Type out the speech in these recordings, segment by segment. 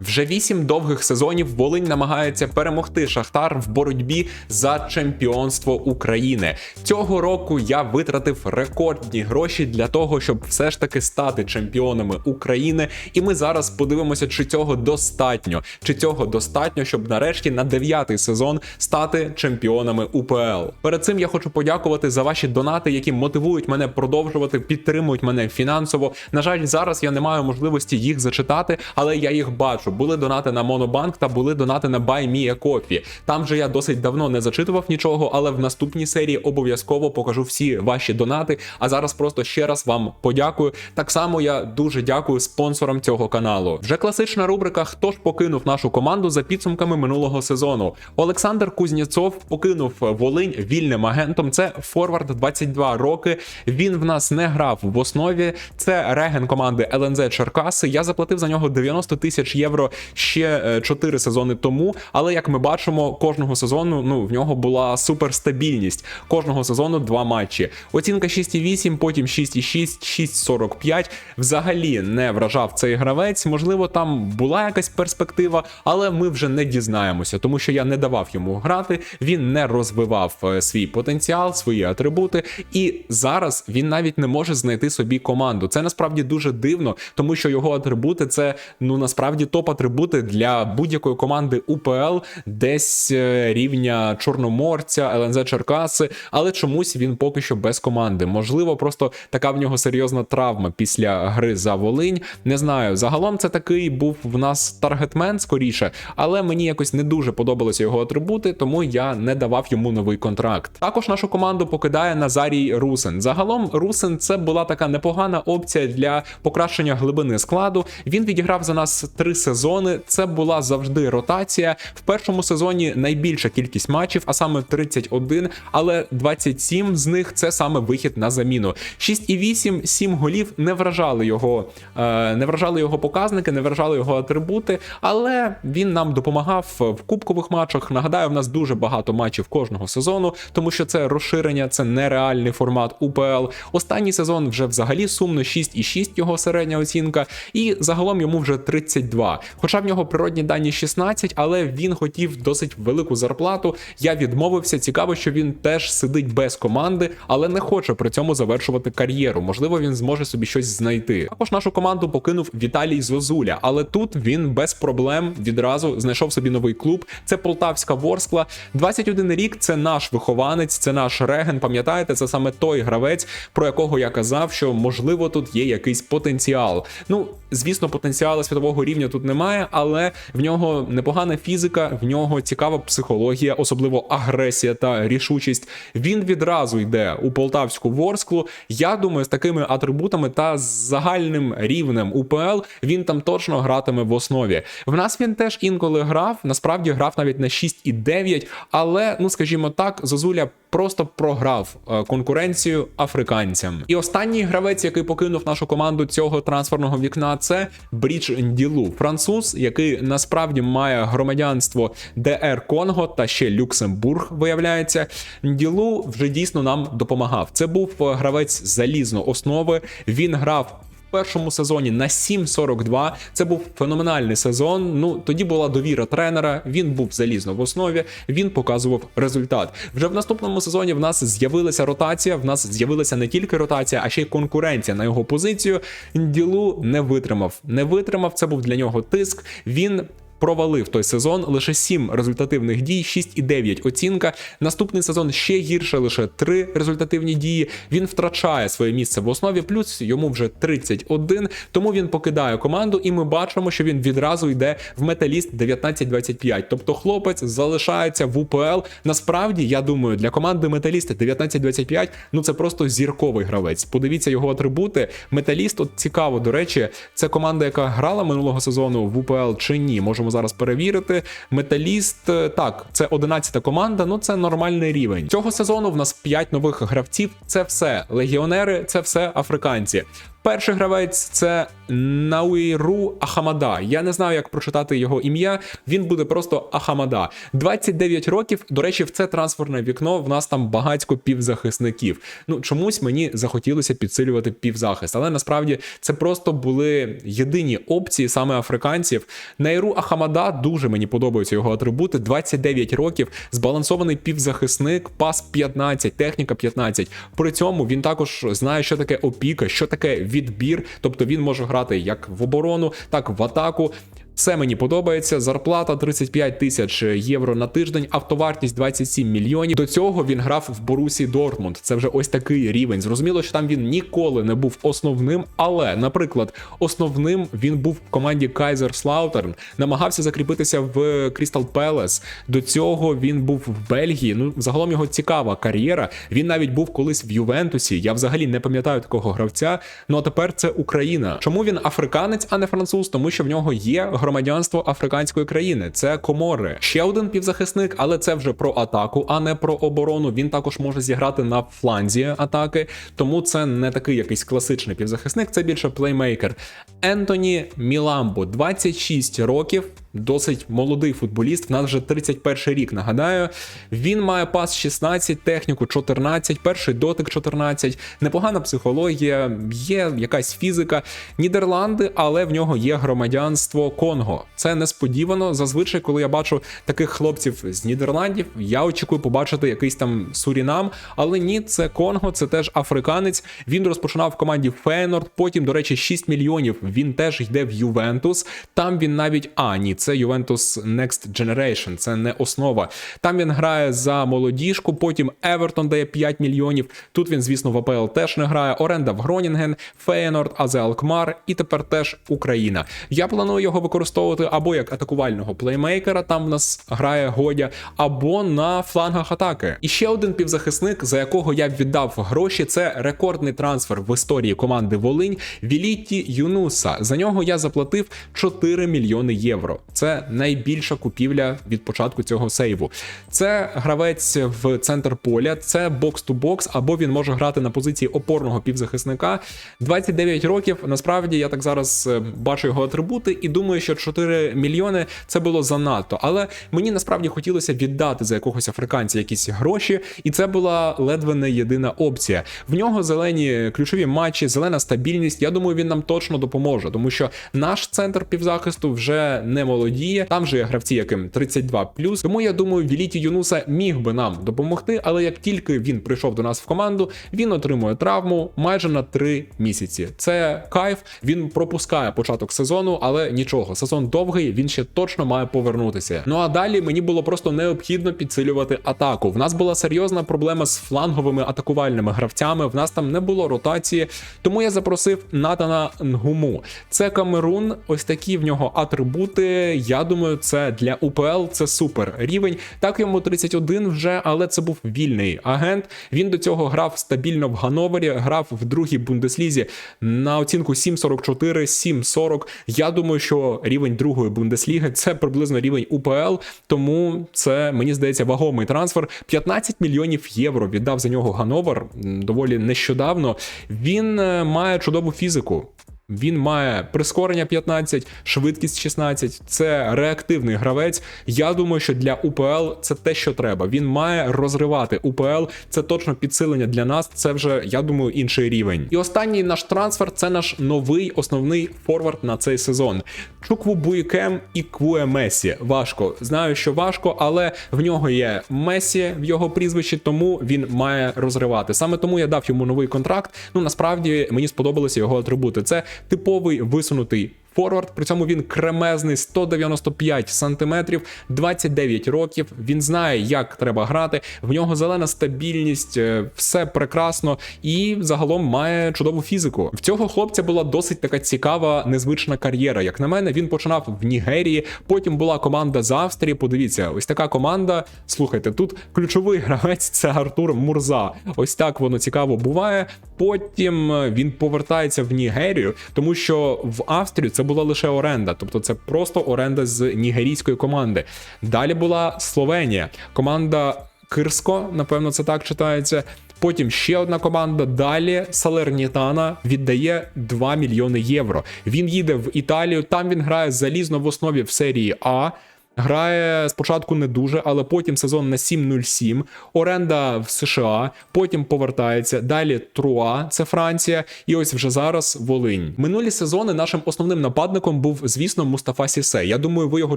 Вже вісім довгих сезонів Волинь намагається перемогти Шахтар в боротьбі за чемпіонство України. Цього року я витратив рекордні гроші для того, щоб все ж таки стати чемпіонами України. І ми зараз подивимося, чи цього достатньо, чи цього достатньо, щоб нарешті на дев'ятий сезон стати чемпіонами УПЛ. Перед цим я хочу подякувати за ваші донати, які мотивують мене продовжувати, підтримують мене фінансово. На жаль, зараз я не маю можливості їх зачитати, але я їх бачу. Були донати на Монобанк та були донати на Buy Me. Там же я досить давно не зачитував нічого, але в наступній серії обов'язково покажу всі ваші донати. А зараз просто ще раз вам подякую. Так само я дуже дякую спонсорам цього каналу. Вже класична рубрика Хто ж покинув нашу команду за підсумками минулого сезону. Олександр Кузнєцов покинув Волинь вільним агентом. Це Форвард 22 роки. Він в нас не грав в основі. Це реген команди ЛНЗ Черкаси. Я заплатив за нього 90 тисяч євро ще 4 сезони тому. Але як ми бачимо, кожного сезону ну в нього була суперстабільність. Кожного сезону два матчі. Оцінка 6,8, потім 6,6, 6,45. Взагалі не вражав цей гравець. Можливо, там була якась перспектива, але ми вже не дізнаємося, тому що я не давав йому грати. Він не розвивав е, свій потенціал, свої атрибути, і зараз він навіть не може знайти собі команду. Це насправді дуже дивно, тому що його атрибути це ну насправді топ-атрибути для будь-якої команди УПЛ, десь е, рівня Чорноморця, ЛНЗ Черкаси, але чомусь він поки що без команди. Можливо, просто така в нього серйозна травма після гри за Волинь. Не знаю. Загалом це такий був в нас таргетмен скоріше, але мені якось не дуже подобалися його атрибути, тому я не давав йому новий контракт. Також нашу команду покидає Назарій Русин. Загалом Русин це була така непогана опція для покращення глибини складу. Він відіграв за нас три сезони. Це була завжди ротація. В першому сезоні найбільша кількість матчів, а саме 31, але 27 з них це саме вихід на заміну. 6,8, 7 голів не вражали його, е, не вражали його показники, не вражали його атрибути, але він нам допомагав в кубкових матчах. Нагадаю, в нас дуже багато матчів кожного сезону, тому що це розширення, це нереальний формат УПЛ. Останній сезон вже взагалі сумно 6,6 його середня оцінка, і загалом йому вже 32. Хоча в нього природні дані 16, але він хотів досить велику зарплату. Я відмовився. Цікаво, що він теж сидить без команди, але не хоче при цьому завершувати кар'єру. Можливо, він зможе собі щось знайти. Також нашу команду покинув Віталій Зозуля, але тут він без проблем відразу знайшов собі новий клуб. Це Полтавська Ворскла. 21 рік. Це наш вихованець, це наш реген. Пам'ятаєте, це саме той гравець, про якого я казав, що можливо тут є якийсь потенціал. Ну, звісно, потенціалу світового рівня тут немає, але в нього непогана фізика, в нього цікава психологія, особливо агресія та рішучість. Він відразу йде у полтавську ворсклу. Я думаю, з такими атрибутами та загальним рівнем УПЛ він там точно гратиме в основі. В нас він теж інколи грав. Насправді грав навіть на 6,9, але ну скажімо так, Зозуля просто програв е, конкуренцію африканцям. І останній гравець, який покинув нашу команду цього трансферного вікна, це Брідж Ndілу, француз, який насправді має громадянство ДР Конго та ще Люксембург. Виявляється, Ділу вже дійсно нам допомагав. Це був е, гравець залізно основи. Він грав. Першому сезоні на 7.42. Це був феноменальний сезон. Ну тоді була довіра тренера. Він був залізно в основі. Він показував результат. Вже в наступному сезоні в нас з'явилася ротація. В нас з'явилася не тільки ротація, а ще й конкуренція на його позицію. Ділу не витримав. Не витримав. Це був для нього тиск. Він провалив той сезон лише 7 результативних дій, 6,9 оцінка. Наступний сезон ще гірше, лише 3 результативні дії. Він втрачає своє місце в основі, плюс йому вже 31, тому він покидає команду, і ми бачимо, що він відразу йде в металіст 19-25. Тобто хлопець залишається в УПЛ. Насправді, я думаю, для команди Металіст 19-25, ну це просто зірковий гравець. Подивіться його атрибути. Металіст, от цікаво, до речі, це команда, яка грала минулого сезону в УПЛ чи ні. Можемо зараз перевірити. Металіст, е, так, це 11 команда, ну це нормальний рівень. Цього сезону в нас 5 нових гравців. Це все легіонери, це все африканці. Перший гравець це Науіру Ахамада. Я не знаю, як прочитати його ім'я. Він буде просто Ахамада. 29 років. До речі, в це трансферне вікно. В нас там багатько півзахисників. Ну чомусь мені захотілося підсилювати півзахист, але насправді це просто були єдині опції саме африканців. Найру Ахамада дуже мені подобаються його атрибути. 29 років, збалансований півзахисник, пас 15, техніка 15. При цьому він також знає, що таке опіка, що таке відбір. Тобто він може грати як в оборону, так в атаку. Все мені подобається. Зарплата 35 тисяч євро на тиждень, автовартість 27 мільйонів. До цього він грав в Борусі Дортмунд. Це вже ось такий рівень. Зрозуміло, що там він ніколи не був основним, але, наприклад, основним він був в команді Кайзерслаутерн, намагався закріпитися в Крістал Пелес. До цього він був в Бельгії. Ну, загалом його цікава кар'єра. Він навіть був колись в Ювентусі. Я взагалі не пам'ятаю такого гравця. Ну а тепер це Україна. Чому він африканець, а не француз? Тому що в нього є громадянство африканської країни. Це комори. Ще один півзахисник, але це вже про атаку, а не про оборону. Він також може зіграти на фланзі атаки, тому це не такий якийсь класичний півзахисник, це більше плеймейкер. Ентоні Міламбо, 26 років. Досить молодий футболіст, в нас вже 31 рік. Нагадаю, він має пас 16, техніку 14, перший дотик 14, непогана психологія, є якась фізика. Нідерланди, але в нього є громадянство Конго. Це несподівано. Зазвичай, коли я бачу таких хлопців з Нідерландів, я очікую побачити якийсь там Сурінам. Але ні, це Конго, це теж африканець. Він розпочинав в команді Фейнорд. Потім, до речі, 6 мільйонів. Він теж йде в Ювентус. Там він навіть а ні, це Ювентус Next Generation, це не основа. Там він грає за молодіжку. Потім Евертон дає 5 мільйонів. Тут він, звісно, в АПЛ теж не грає. Оренда в Гронінген, Фейнорд, Азе Алкмар і тепер теж Україна. Я планую його використовувати або як атакувального плеймейкера, там в нас грає Годя, або на флангах атаки. І ще один півзахисник, за якого я віддав гроші, це рекордний трансфер в історії команди Волинь Віліті Юнуса. За нього я заплатив 4 мільйони євро. Це найбільша купівля від початку цього сейву. Це гравець в центр поля, це бокс-ту-бокс, або він може грати на позиції опорного півзахисника. 29 років. Насправді я так зараз е, бачу його атрибути і думаю, що 4 мільйони це було занадто. Але мені насправді хотілося віддати за якогось африканця якісь гроші, і це була ледве не єдина опція. В нього зелені ключові матчі, зелена стабільність. Я думаю, він нам точно допоможе, тому що наш центр півзахисту вже не молодіє. Там же є гравці, яким 32 Тому я думаю, Віліті Юнуса міг би нам допомогти. Але як тільки він прийшов до нас в команду, він отримує травму майже на 3 місяці. Це кайф. Він пропускає початок сезону, але нічого. Сезон довгий, він ще точно має повернутися. Ну а далі мені було просто необхідно підсилювати атаку. В нас була серйозна проблема з фланговими атакувальними гравцями. В нас там не було ротації, тому я запросив Натана Нгуму. Це Камерун, ось такі в нього атрибути. Я думаю, це для УПЛ це супер рівень. Так йому 31 вже, але це був вільний агент. Він до цього грав стабільно в Гановері, грав в другій бундеслізі на оцінку 7.44, 7.40. Я думаю, що рівень другої бундесліги це приблизно рівень УПЛ, тому це мені здається вагомий трансфер. 15 мільйонів євро віддав за нього Гановер доволі нещодавно. Він е, має чудову фізику. Він має прискорення 15, швидкість 16. Це реактивний гравець. Я думаю, що для УПЛ це те, що треба. Він має розривати УПЛ. Це точно підсилення для нас. Це вже я думаю інший рівень. І останній наш трансфер це наш новий основний форвард на цей сезон. Чукву Буйкем і Квуе Месі. Важко знаю, що важко, але в нього є Месі в його прізвищі, тому він має розривати. Саме тому я дав йому новий контракт. Ну насправді мені сподобалися його атрибути. Це типовий висунутий форвард. При цьому він кремезний 195 сантиметрів, 29 років. Він знає, як треба грати. В нього зелена стабільність, е, все прекрасно і загалом має чудову фізику. В цього хлопця була досить така цікава, незвична кар'єра. Як на мене, він починав в Нігерії. Потім була команда з Австрії. Подивіться, ось така команда. Слухайте, тут ключовий гравець це Артур Мурза. Ось так воно цікаво буває. Потім е, він повертається в Нігерію, тому що в Австрію це була лише оренда, тобто це просто оренда з нігерійської команди. Далі була Словенія, команда Кирсько, напевно, це так читається. Потім ще одна команда. Далі Салернітана віддає 2 мільйони євро. Він їде в Італію. Там він грає залізно в основі в серії А. Грає спочатку не дуже, але потім сезон на 7-0-7, оренда в США, потім повертається. Далі Труа, це Франція, і ось вже зараз Волинь. Минулі сезони нашим основним нападником був, звісно, Мустафа Сісе. Я думаю, ви його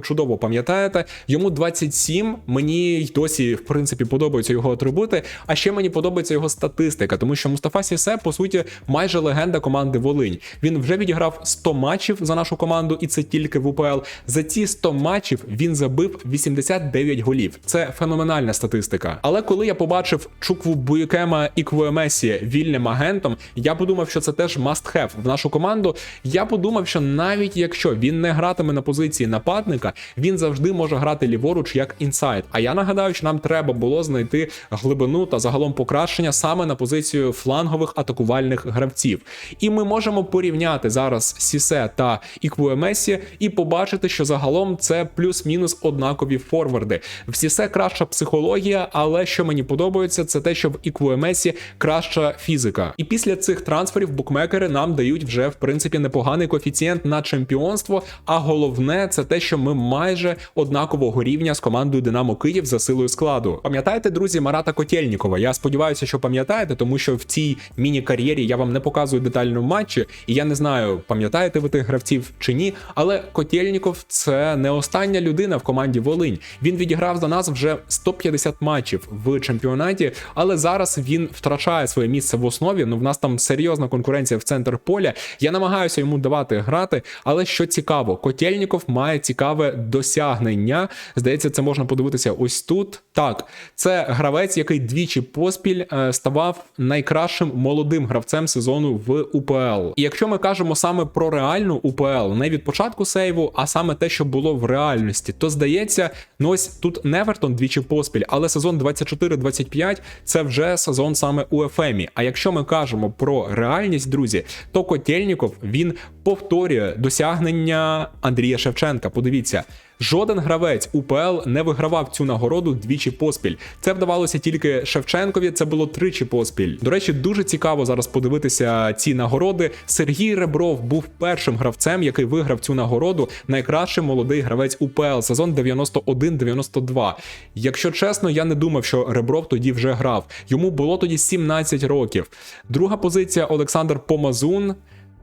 чудово пам'ятаєте. Йому 27, Мені й досі, в принципі, подобаються його атрибути. А ще мені подобається його статистика, тому що Мустафа Сісе, по суті, майже легенда команди Волинь. Він вже відіграв 100 матчів за нашу команду, і це тільки в УПЛ. За ці 100 матчів він забив 89 голів. Це феноменальна статистика. Але коли я побачив Чукву Буюкема і Квуемесі вільним агентом, я подумав, що це теж must have в нашу команду. Я подумав, що навіть якщо він не гратиме на позиції нападника, він завжди може грати ліворуч як інсайд. А я нагадаю, що нам треба було знайти глибину та загалом покращення саме на позицію флангових атакувальних гравців. І ми можемо порівняти зараз Сісе та Іквуемесі і побачити, що загалом це плюс-мінус однакові форварди. В Сісе краща психологія, але що мені подобається, це те, що в Іквуемесі краща фізика. І після цих трансферів букмекери нам дають вже в принципі непоганий коефіцієнт на чемпіонство. А головне це те, що ми майже однакового рівня з командою Динамо Київ за силою складу. Пам'ятаєте, друзі, Марата Котєльнікова? Я сподіваюся, що пам'ятаєте, тому що в цій міні-кар'єрі я вам не показую детально матчі, і я не знаю, пам'ятаєте ви тих гравців чи ні. Але Котєльніков це не остання людина в команді Волинь. Він відіграв за нас вже 150 матчів в чемпіонаті, але зараз він втрачає своє місце в основі. Ну в нас там серйозна конкуренція в центр поля. Я намагаюся йому давати грати, але що цікаво, Котєльніков має цікаве досягнення. Здається, це можна подивитися ось тут. Так, це гравець, який двічі поспіль е, ставав найкращим молодим гравцем сезону в УПЛ. І якщо ми кажемо саме про реальну УПЛ, не від початку сейву, а саме те, що було в реальності, то здається, ну ось тут Невертон двічі поспіль, але сезон 24-25 це вже сезон саме у ФМі. А якщо ми кажемо про реальність, друзі, то Котельніков він повторює досягнення Андрія Шевченка. Подивіться. Жоден гравець УПЛ не вигравав цю нагороду двічі поспіль. Це вдавалося тільки Шевченкові. Це було тричі поспіль. До речі, дуже цікаво зараз подивитися ці нагороди. Сергій Ребров був першим гравцем, який виграв цю нагороду. Найкращий молодий гравець УПЛ сезон 91-92. Якщо чесно, я не думав, що Ребров тоді вже грав. Йому було тоді 17 років. Друга позиція Олександр Помазун.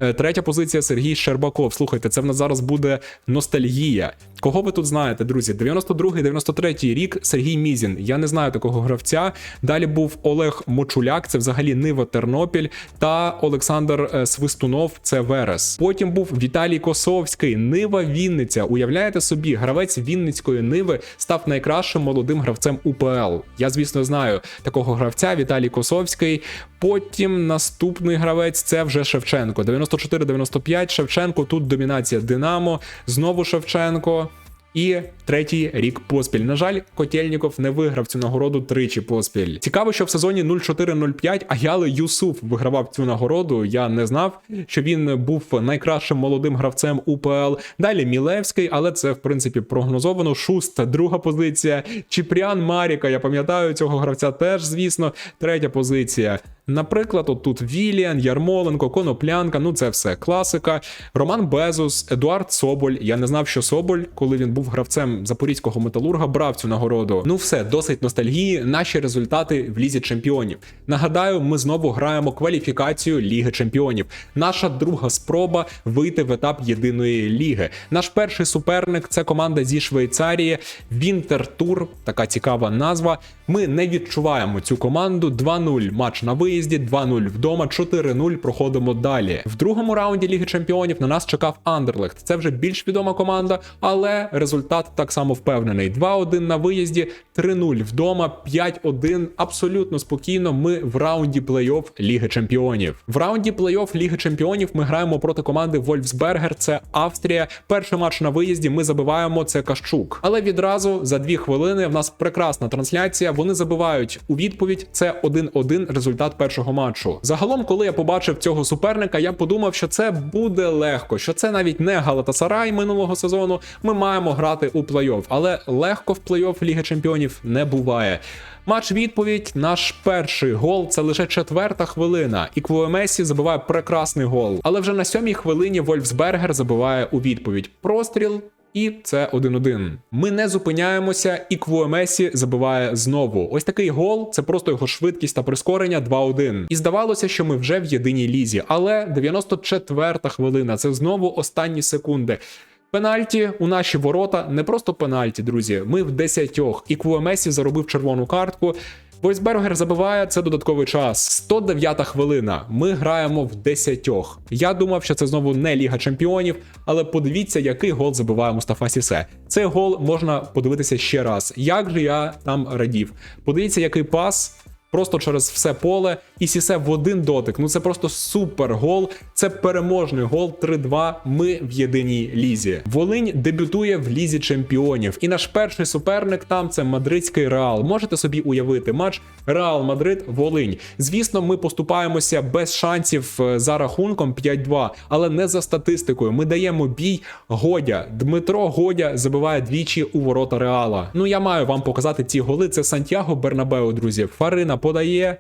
Е, Третя позиція Сергій Щербаков. Слухайте, це в нас зараз буде ностальгія. Кого ви тут знаєте, друзі? 92-93 рік Сергій Мізін. Я не знаю такого гравця. Далі був Олег Мочуляк, це взагалі Нива Тернопіль, та Олександр е, Свистунов, це Верес. Потім був Віталій Косовський, Нива Вінниця. Уявляєте собі, гравець Вінницької Ниви став найкращим молодим гравцем УПЛ. Я, звісно, знаю такого гравця Віталій Косовський. Потім наступний гравець це вже Шевченко. 94-95 Шевченко. Тут домінація Динамо. Знову Шевченко. І третій рік поспіль. На жаль, Котєльніков не виграв цю нагороду тричі поспіль. Цікаво, що в сезоні 04-05 Аяле Юсуф вигравав цю нагороду. Я не знав, що він був найкращим молодим гравцем УПЛ. Далі Мілевський, але це в принципі прогнозовано. Шуст, друга позиція. Чіпрян Маріка. Я пам'ятаю цього гравця теж, звісно. Третя позиція. Наприклад, от тут Віліан, Ярмоленко, Коноплянка, ну це все класика. Роман Безус, Едуард Соболь. Я не знав, що Соболь, коли він був гравцем запорізького металурга, брав цю нагороду. Ну все, досить ностальгії. Наші результати в лізі чемпіонів. Нагадаю, ми знову граємо кваліфікацію Ліги Чемпіонів. Наша друга спроба вийти в етап єдиної ліги. Наш перший суперник це команда зі Швейцарії. Вінтертур, така цікава назва. Ми не відчуваємо цю команду. 2-0 матч на виїзді, 2-0 вдома, 4-0 проходимо далі. В другому раунді Ліги Чемпіонів на нас чекав Андерлехт. Це вже більш відома команда, але результат так само впевнений. 2-1 на виїзді, 3-0 вдома, 5-1. Абсолютно спокійно. Ми в раунді плей-офф Ліги Чемпіонів. В раунді плей-офф Ліги Чемпіонів ми граємо проти команди Вольфсбергер. Це Австрія. Перший матч на виїзді ми забиваємо це Кащук. Але відразу за дві хвилини в нас прекрасна трансляція. Вони забивають у відповідь. Це 1-1 результат першого матчу. Загалом, коли я побачив цього суперника, я подумав, що це буде легко, що це навіть не Галатасарай минулого сезону. Ми маємо грати у плей плей-офф, але легко в плей-офф Ліги Чемпіонів не буває. Матч відповідь. Наш перший гол це лише четверта хвилина. І Квуемесі забиває прекрасний гол. Але вже на сьомій хвилині Вольфсбергер забиває у відповідь простріл. І це 1-1. Ми не зупиняємося, і Квуемесі забиває знову. Ось такий гол це просто його швидкість та прискорення 2-1. І здавалося, що ми вже в єдиній лізі. Але 94-та хвилина це знову останні секунди. Пенальті у наші ворота не просто пенальті, друзі. Ми в десятьох. І Квуемесі заробив червону картку. Войсбергер забиває це додатковий час. 109-та хвилина. Ми граємо в десятьох. Я думав, що це знову не Ліга Чемпіонів, але подивіться, який гол забиває Мустафа Сісе. Цей гол можна подивитися ще раз. Як же я там радів? Подивіться, який пас. Просто через все поле і сісе в один дотик. Ну це просто супер гол. Це переможний гол 3-2. Ми в єдиній лізі. Волинь дебютує в лізі чемпіонів. І наш перший суперник там це мадридський реал. Можете собі уявити матч Реал Мадрид Волинь. Звісно, ми поступаємося без шансів е, за рахунком 5-2, але не за статистикою. Ми даємо бій Годя. Дмитро Годя забиває двічі у ворота Реала. Ну я маю вам показати ці голи. Це Сантьяго Бернабеу, друзі. Фарина подає.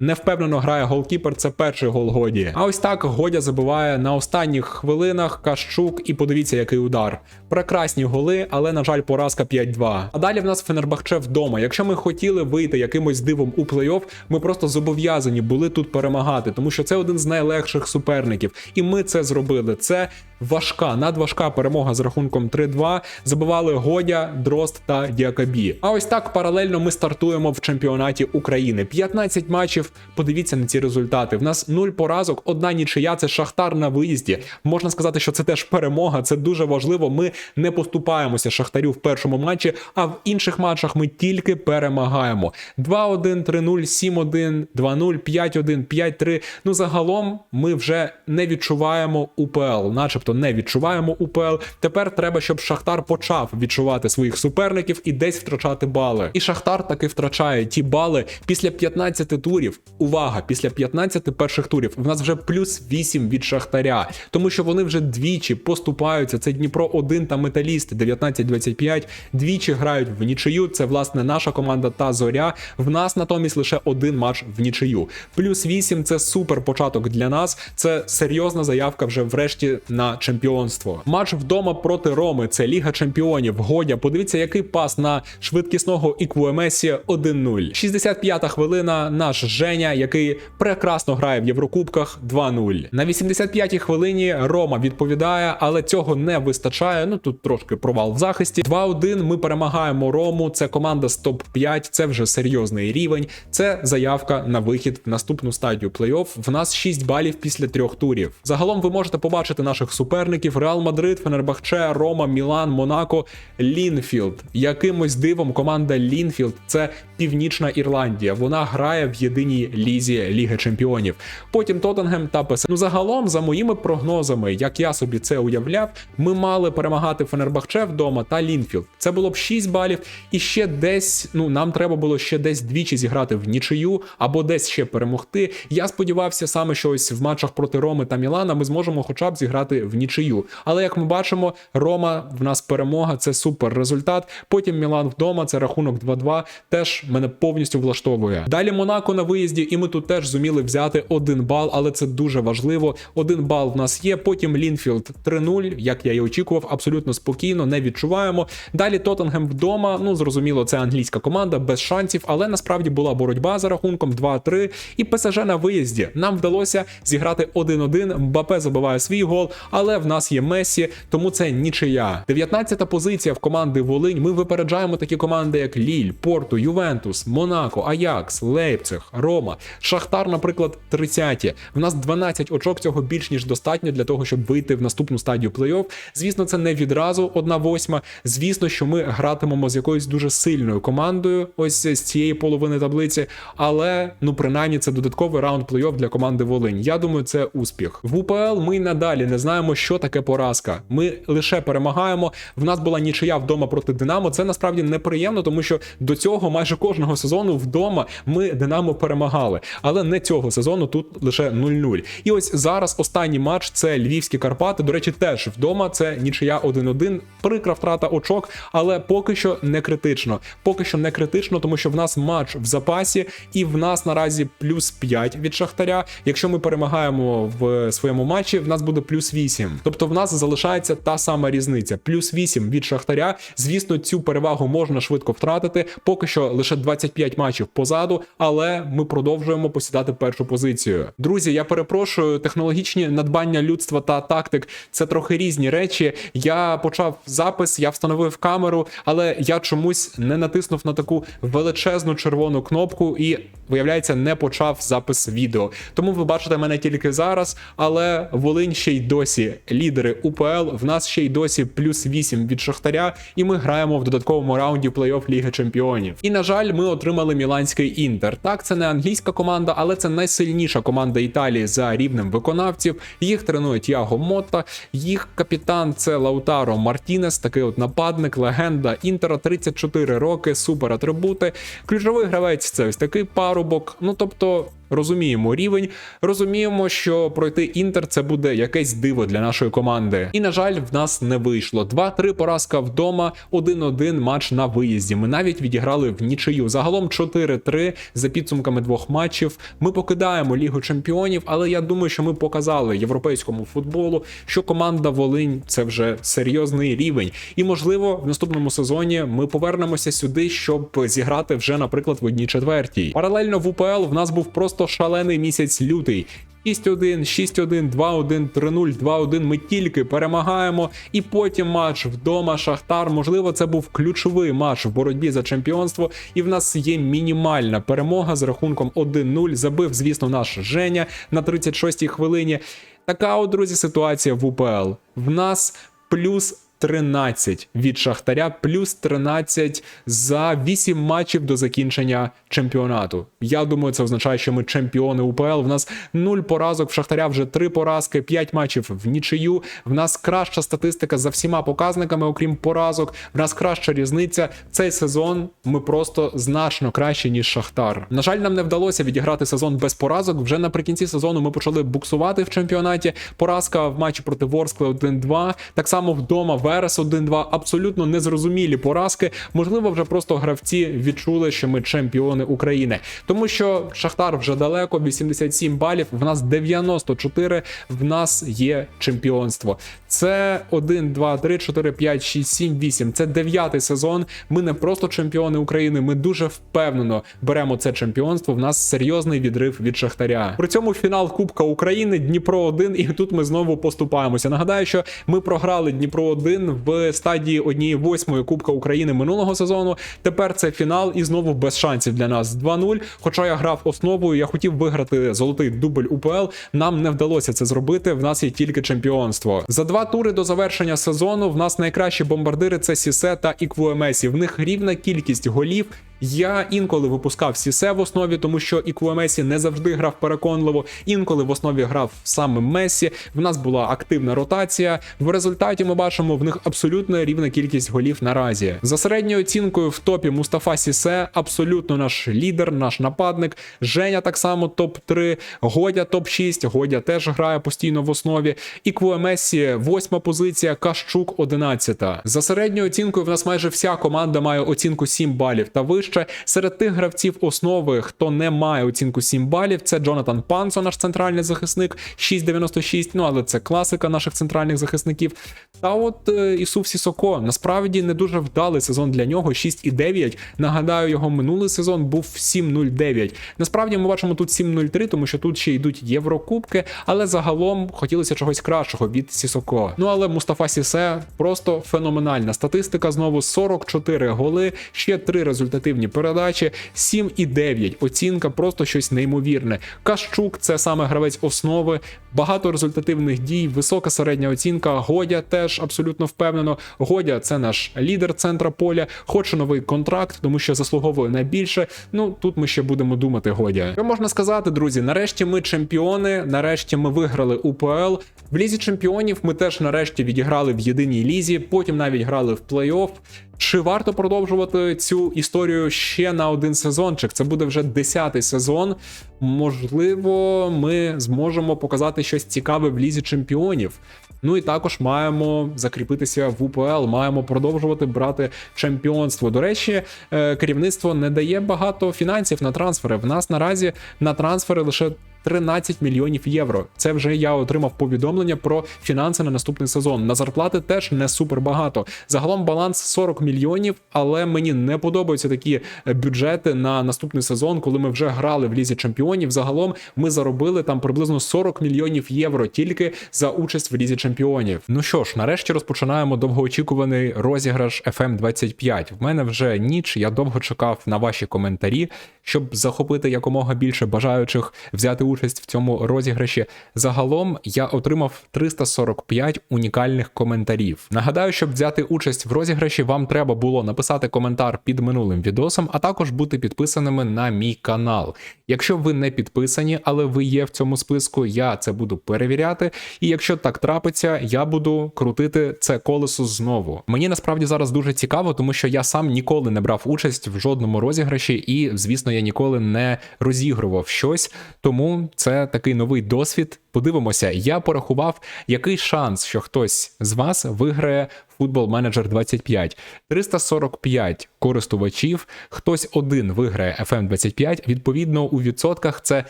Невпевнено грає голкіпер, це перший гол Годі. А ось так Годя забиває на останніх хвилинах Кащук, і подивіться, який удар. Прекрасні голи, але, на жаль, поразка 5-2. А далі в нас Фенербахче вдома. Якщо ми хотіли вийти якимось дивом у плей-офф, ми просто зобов'язані були тут перемагати, тому що це один з найлегших суперників. І ми це зробили. Це важка, надважка перемога з рахунком 3-2. Забивали Годя, Дрозд та Діакабі. А ось так паралельно ми стартуємо в чемпіонаті України. 15 матчів. Подивіться на ці результати. В нас 0 поразок, одна нічия. Це шахтар на виїзді. Можна сказати, що це теж перемога. Це дуже важливо. Ми не поступаємося шахтарю в першому матчі, а в інших матчах ми тільки перемагаємо. 2-1, 3-0, 7-1, 2-0, 5-1, 5-3. Ну загалом ми вже не відчуваємо УПЛ, начебто не відчуваємо УПЛ. Тепер треба, щоб Шахтар почав відчувати своїх суперників і десь втрачати бали. І Шахтар таки втрачає ті бали після 15 турів. Увага! Після 15 перших турів в нас вже плюс 8 від Шахтаря, тому що вони вже двічі поступаються. Це Дніпро 1 та Металіст 19-25. Двічі грають в нічию. Це власне наша команда та зоря. В нас натомість лише один матч в нічию. Плюс 8 це супер початок для нас. Це серйозна заявка вже врешті на чемпіонство. Матч вдома проти Роми. Це Ліга Чемпіонів. Годя. Подивіться, який пас на швидкісного Іквуемесі 1-0. 65-та хвилина. Наш Женя, який прекрасно грає в Єврокубках 2-0. На 85-й хвилині Рома відповідає, але цього не вистачає. Ну тут трошки провал в захисті. 2-1 Ми перемагаємо Рому. Це команда з топ-5. Це вже серйозний рівень. Це заявка на вихід в наступну стадію плей-офф. В нас 6 балів після трьох турів. Загалом ви можете побачити наших суперників: Реал Мадрид, Фенербахче, Рома, Мілан, Монако, Лінфілд. Якимось дивом команда Лінфілд це Північна Ірландія. Вона грає в єдиній лізі Ліги Чемпіонів. Потім Тоттенгем та ПС. Ну загалом, за моїми прогнозами, як я собі це уявляв, ми мали перемагати Фенербахче вдома та Лінфілд. Це було б 6 балів, і ще десь. Ну нам треба було ще десь двічі зіграти в нічию або десь ще перемогти. Я сподівався саме, що ось в матчах проти Роми та Мілана ми зможемо, хоча б зіграти в нічию. Але як ми бачимо, Рома в нас перемога, це супер результат. Потім Мілан вдома, це рахунок 2-2. Теж мене повністю влаштовує. Далі Монако на виїзді, і ми тут теж зуміли взяти один бал, але це дуже важливо. Один бал в нас є. Потім Лінфілд 3-0, як я і очікував, абсолютно спокійно, не відчуваємо. Далі Тоттенгем вдома. Ну зрозуміло, це англійська команда без шансів, але насправді була боротьба за рахунком 2-3. І ПСЖ на виїзді. Нам вдалося зіграти 1-1. Мбапе забиває свій гол, але в нас є Месі, тому це нічия. 19-та позиція в команди Волинь. Ми випереджаємо такі команди, як Ліль, Порту, Ювентус, Монако, Аякс, Лейпциг, Рома, Шахтар, наприклад, 30-ті. В нас 12 очок цього більш ніж достатньо для того, щоб вийти в наступну стадію плей-офф. Звісно, це не відразу одна восьма. Звісно, що ми гратимемо з якоюсь дуже сильною командою, ось з цієї половини таблиці. Але ну принаймні це додатковий раунд плей-офф для команди Волинь. Я думаю, це успіх. В УПЛ ми надалі не знаємо, що таке поразка. Ми лише перемагаємо. В нас була нічия вдома проти Динамо. Це насправді неприємно, тому що до цього майже кожного сезону вдома ми Динамо перемагали, але не цього сезону. Тут лише 0-0. І ось зараз останній матч це Львівські Карпати. До речі, теж вдома це нічия 1-1. Прикра втрата очок, але поки що не критично. Поки що не критично, тому що в нас матч в запасі, і в нас наразі плюс 5 від Шахтаря. Якщо ми перемагаємо в своєму матчі, в нас буде плюс 8. Тобто в нас залишається та сама різниця. Плюс 8 від Шахтаря. Звісно, цю перевагу можна швидко втратити. Поки що лише 25 матчів позаду, але ми продовжуємо посідати першу позицію. Друзі, я перепрошую, технологічні надбання людства та тактик це трохи різні речі. Я почав запис, я встановив камеру, але я чомусь не натиснув на таку величезну червону кнопку і, виявляється, не почав запис відео. Тому ви бачите мене тільки зараз, але Волинь ще й досі лідери УПЛ. В нас ще й досі плюс 8 від Шахтаря, і ми граємо в додатковому раунді плей-офф Ліги Чемпіонів. І на жаль, ми отримали Міланський Інтер. Так, це не англійська команда, але це найсильніша команда Італії за рівнем виконавців. Їх тренує Тіаго Мотта, їх капітан це Лаутаро Мартінес, такий от нападник, легенда Інтера, 34 роки, супер атрибути. Ключовий гравець це ось такий парубок. Ну тобто. Розуміємо рівень, розуміємо, що пройти інтер це буде якесь диво для нашої команди. І на жаль, в нас не вийшло. 2-3 поразка вдома, 1-1 матч на виїзді. Ми навіть відіграли в нічию. Загалом 4-3 за підсумками двох матчів. Ми покидаємо Лігу Чемпіонів, але я думаю, що ми показали європейському футболу, що команда Волинь це вже серйозний рівень. І можливо, в наступному сезоні ми повернемося сюди, щоб зіграти вже, наприклад, в одній четвертій. Паралельно в УПЛ в нас був просто шалений місяць лютий. 6-1, 6-1, 2-1, 3-0, 2-1. Ми тільки перемагаємо. І потім матч вдома Шахтар. Можливо, це був ключовий матч в боротьбі за чемпіонство. І в нас є мінімальна перемога з рахунком 1-0. Забив, звісно, наш Женя на 36-й хвилині. Така, от, друзі, ситуація в УПЛ. В нас плюс 13 від Шахтаря, плюс 13 за 8 матчів до закінчення чемпіонату. Я думаю, це означає, що ми чемпіони УПЛ. В нас 0 поразок, в Шахтаря вже 3 поразки, 5 матчів в нічию. В нас краща статистика за всіма показниками, окрім поразок. В нас краща різниця. Цей сезон ми просто значно краще, ніж Шахтар. На жаль, нам не вдалося відіграти сезон без поразок. Вже наприкінці сезону ми почали буксувати в чемпіонаті. Поразка в матчі проти Ворскли 1-2. Так само вдома Верес 1-2. Абсолютно незрозумілі поразки. Можливо, вже просто гравці відчули, що ми чемпіони України. Тому що Шахтар вже далеко, 87 балів. В нас 94, в нас є чемпіонство. Це 1, 2, 3, 4, 5, 6, 7, 8. Це дев'ятий сезон. Ми не просто чемпіони України. Ми дуже впевнено беремо це чемпіонство. В нас серйозний відрив від Шахтаря. При цьому фінал Кубка України Дніпро 1 і тут ми знову поступаємося. Нагадаю, що ми програли Дніпро 1 в стадії однієї восьмої Кубка України минулого сезону. Тепер це фінал і знову без шансів для нас 2-0. Хоча я грав основою, я хотів виграти золотий дубль УПЛ. Нам не вдалося це зробити. В нас є тільки чемпіонство. За два тури до завершення сезону в нас найкращі бомбардири це Сісе та Іквуемесі. В них рівна кількість голів. Я інколи випускав Сісе в основі, тому що Іквуемесі не завжди грав переконливо. Інколи в основі грав саме Месі. В нас була активна ротація. В результаті ми бачимо в них абсолютно рівна кількість голів наразі. За середньою оцінкою в топі Мустафа Сісе абсолютно наш лідер, наш нападник. Женя так само топ 3 Годя топ 6 Годя теж грає постійно в основі. Іквуемесі восьма позиція, Кащук 11. За середньою оцінкою в нас майже вся команда має оцінку 7 балів та вище. Серед тих гравців основи, хто не має оцінку 7 балів, це Джонатан Панцо, наш центральний захисник, 6,96. Ну але це класика наших центральних захисників. Та от е, Ісуф Сісоко насправді не дуже вдалий сезон для нього. 6,9. Нагадаю, його минулий сезон був 7,09. Насправді ми бачимо тут 7,03, тому що тут ще йдуть Єврокубки, але загалом хотілося чогось кращого від Сісоко. Ну але Мустафа Сісе просто феноменальна статистика. Знову 44 голи, ще 3 результативні передачі, 7,9. Оцінка просто щось неймовірне. Кащук це саме гравець основи, багато результативних дій, висока середня оцінка. Годя теж абсолютно впевнено. Годя це наш лідер центра поля. Хоче новий контракт, тому що заслуговує найбільше. Ну тут ми ще будемо думати. Годя. Що можна сказати, друзі? Нарешті ми чемпіони. Нарешті ми виграли УПЛ. В лізі чемпіонів ми теж нарешті відіграли в єдиній лізі. Потім навіть грали в плей-офф. Чи варто продовжувати цю історію ще на один сезончик? Це буде вже десятий сезон. Можливо, ми зможемо показати щось цікаве в лізі чемпіонів. Ну і також маємо закріпитися в УПЛ, маємо продовжувати брати чемпіонство. До речі, е, керівництво не дає багато фінансів на трансфери. В нас наразі на трансфери лише 13 мільйонів євро. Це вже я отримав повідомлення про фінанси на наступний сезон. На зарплати теж не супер багато. Загалом баланс 40 мільйонів, але мені не подобаються такі е, бюджети на наступний сезон, коли ми вже грали в лізі чемпіонів. Загалом ми заробили там приблизно 40 мільйонів євро тільки за участь в лізі чемпіонів. Ну що ж, нарешті розпочинаємо довгоочікуваний розіграш FM 25 В мене вже ніч. Я довго чекав на ваші коментарі, щоб захопити якомога більше бажаючих взяти участь в цьому розіграші. Загалом я отримав 345 унікальних коментарів. Нагадаю, щоб взяти участь в розіграші, вам треба було написати коментар під минулим відосом, а також бути підписаними на мій канал. Якщо ви не підписані, але ви є в цьому списку, я це буду перевіряти. І якщо так трапиться, я буду крутити це колесо знову. Мені насправді зараз дуже цікаво, тому що я сам ніколи не брав участь в жодному розіграші, і звісно, я ніколи не розігрував щось. Тому це такий новий досвід. Подивимося, я порахував, який шанс, що хтось з вас виграє Football Manager 25. 345 користувачів, хтось один виграє FM 25. Відповідно, у відсотках це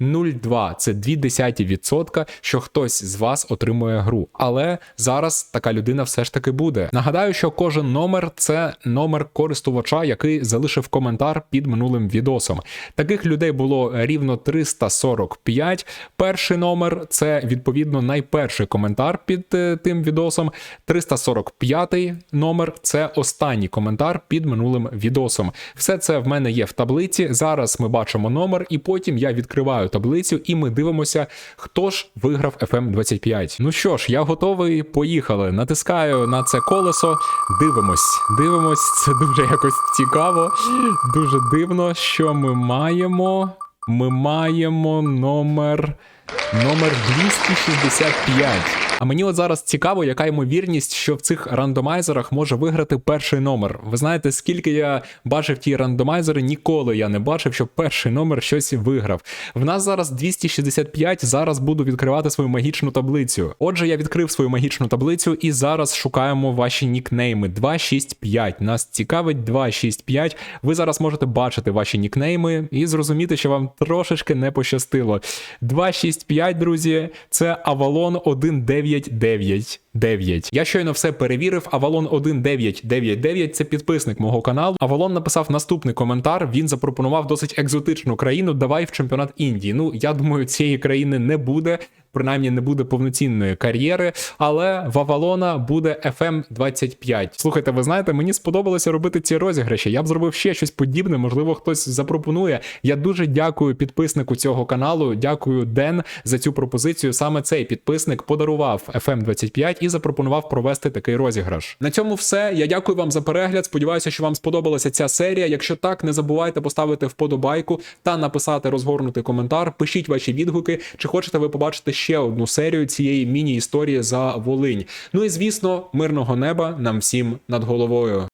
0,2, це 0,2 відсотка, що хтось з вас отримує гру. Але зараз така людина все ж таки буде. Нагадаю, що кожен номер це номер користувача, який залишив коментар під минулим відосом. Таких людей було рівно 345. Перший номер це відповідно найперший коментар під е, тим відосом. 345 номер це останній коментар під минулим відосом. Все це в мене є в таблиці. Зараз ми бачимо номер, і потім я відкриваю таблицю, і ми дивимося, хто ж виграв FM 25. Ну що ж, я готовий. Поїхали. Натискаю на це колесо. Дивимось, дивимось. Це дуже якось цікаво, дуже дивно, що ми маємо. Ми маємо номер. Номер 265. А мені от зараз цікаво, яка ймовірність, що в цих рандомайзерах може виграти перший номер. Ви знаєте, скільки я бачив ті рандомайзери, ніколи я не бачив, щоб перший номер щось виграв. В нас зараз 265, зараз буду відкривати свою магічну таблицю. Отже, я відкрив свою магічну таблицю і зараз шукаємо ваші нікнейми. 265. Нас цікавить 265. Ви зараз можете бачити ваші нікнейми і зрозуміти, що вам трошечки не пощастило. 265, друзі, це Avalon 1999. Я щойно все перевірив. Авалон 1999 це підписник мого каналу. Авалон написав наступний коментар. Він запропонував досить екзотичну країну. Давай в чемпіонат Індії. Ну я думаю, цієї країни не буде. Принаймні не буде повноцінної кар'єри, але в Авалона буде FM 25. Слухайте, ви знаєте, мені сподобалося робити ці розіграші. Я б зробив ще щось подібне. Можливо, хтось запропонує. Я дуже дякую підписнику цього каналу. Дякую, Ден, за цю пропозицію. Саме цей підписник подарував FM 25 і запропонував провести такий розіграш. На цьому все. Я дякую вам за перегляд. Сподіваюся, що вам сподобалася ця серія. Якщо так, не забувайте поставити вподобайку та написати розгорнутий коментар. Пишіть ваші відгуки, чи хочете ви побачити ще одну серію цієї міні-історії за Волинь. Ну і звісно, мирного неба нам всім над головою.